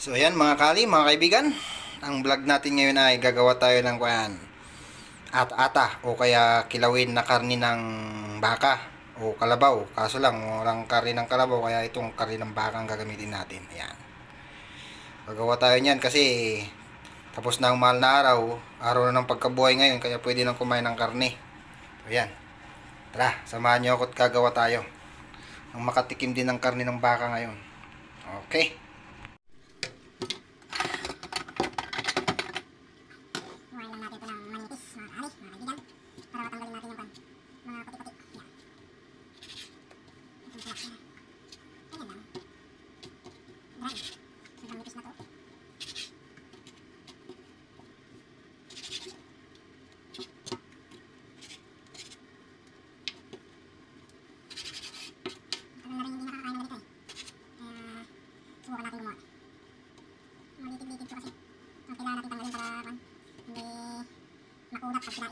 So ayan mga kali, mga kaibigan, ang vlog natin ngayon ay gagawa tayo ng kuyan ata-ata o kaya kilawin na karni ng baka o kalabaw. Kaso lang, walang karni ng kalabaw kaya itong karni ng baka ang gagamitin natin. Ayan. Gagawa tayo niyan kasi tapos na ang mahal na araw, araw na ng pagkabuhay ngayon kaya pwede nang kumain ng karne. Ayan. Tara, samahan niyo ako at gagawa tayo. Ang makatikim din ng karne ng baka ngayon. Okay. 那卡诗大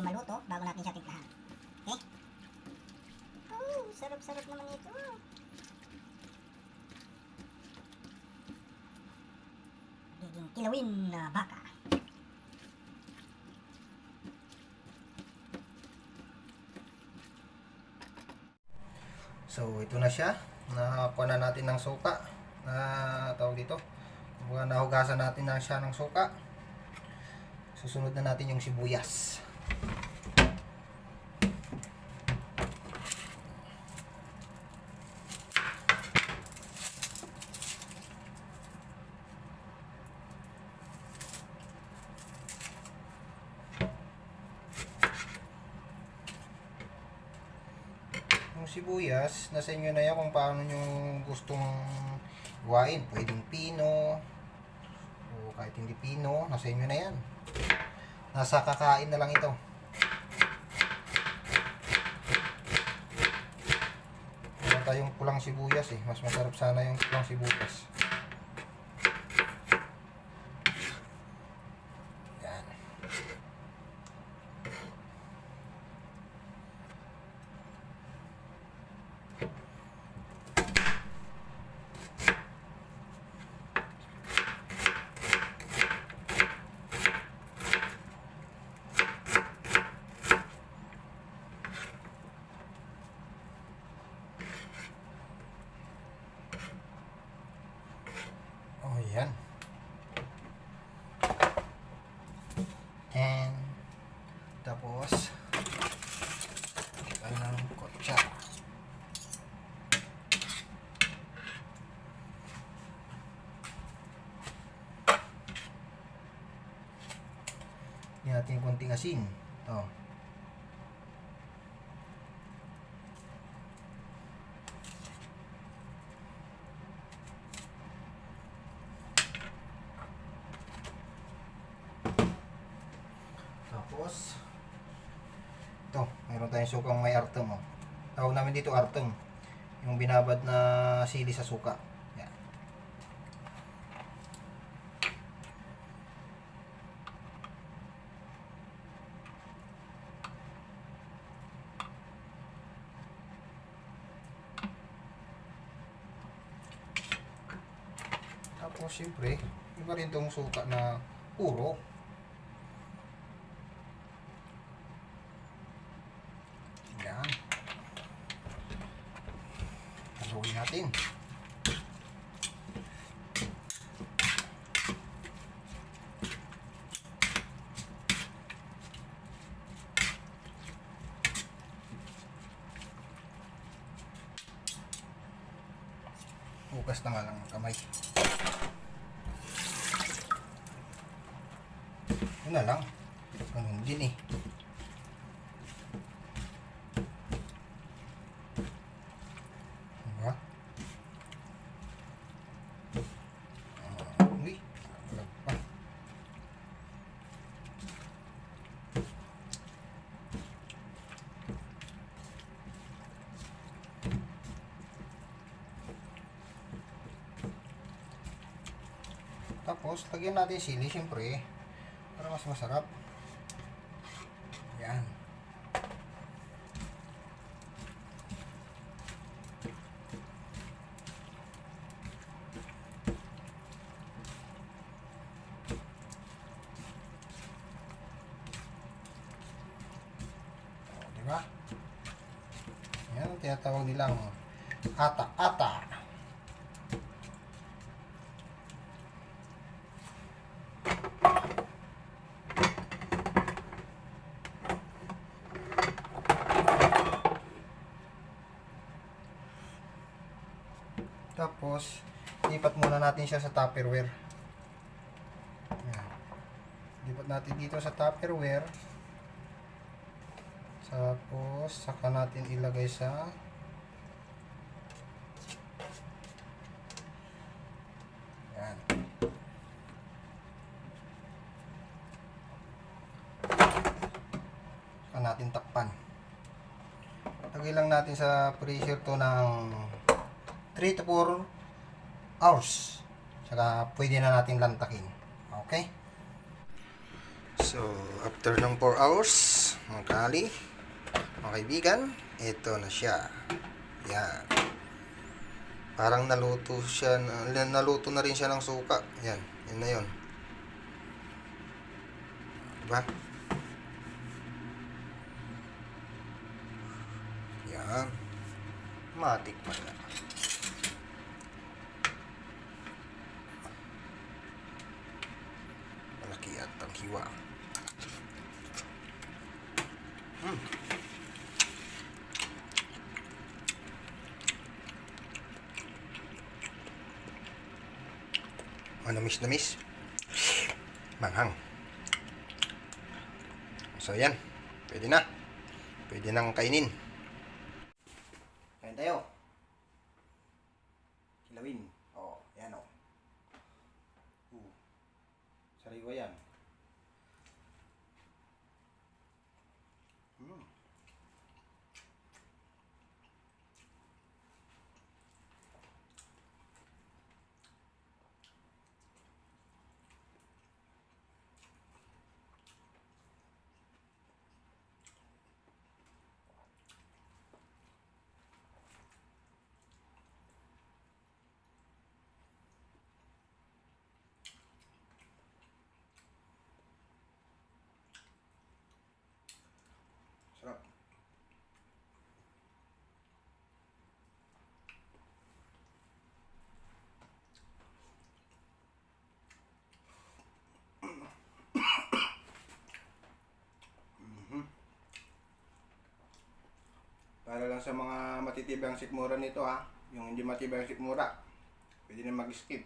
medyo maluto, bago natin siya timplahan. Okay? Oh, sarap-sarap naman ito. Giging kilawin na baka. So, ito na siya. Nakakuha na natin ng suka. Na tawag dito. Kumbaga nahugasan natin na siya ng suka. Susunod na natin yung sibuyas. Sibuyas, nasa inyo na yan kung paano nyo gustong gawain. Pwedeng pino, o kahit hindi pino, nasa inyo na yan. Nasa kakain na lang ito. Wala tayong pulang sibuyas eh. Mas masarap sana yung pulang sibuyas. Yan. Oh, yan. And, tapos, ano ng kotsa. Yan natin konting asin. Ito. Tapos, mayroon tayong sukang may artom. Oh. Tawag namin dito artom. Yung binabad na sili sa suka. Yan. Tapos, siyempre, iba rin tong suka na puro. Yan. Haluin natin. Bukas na nga lang ang kamay. Yun na lang. Ganun din eh. Diba? Ah, Uy, alag pa. Tapos, lagyan natin sili, syempre. Para mas masarap. Yan. O, di ba? Yan ang tinatawag nilang ata-ata. Tapos, lipat muna natin siya sa Tupperware. Yan. Lipat natin dito sa Tupperware. Tapos, saka natin ilagay sa Yan. Saka natin takpan. Lagay lang natin sa freezer to ng 3 to 4 hours. Saka pwede na natin lantakin. Okay? So, after ng 4 hours, mga kali, mga kaibigan, ito na siya. Yan. Parang naluto siya, na- naluto na rin siya ng suka. Yan, yun na yun. Diba? Yan. Matik pa na. Malaki at ang hiwa. Hmm. Manamis namis. Manghang. So yan. Pwede na. Pwede nang kainin. tayo. Kilawin. Oo, yan o. Uh, sariwa yan. Para lang sa mga matitibay ang sikmura nito ha. Yung hindi matibay ang sikmura. Pwede na mag-skip.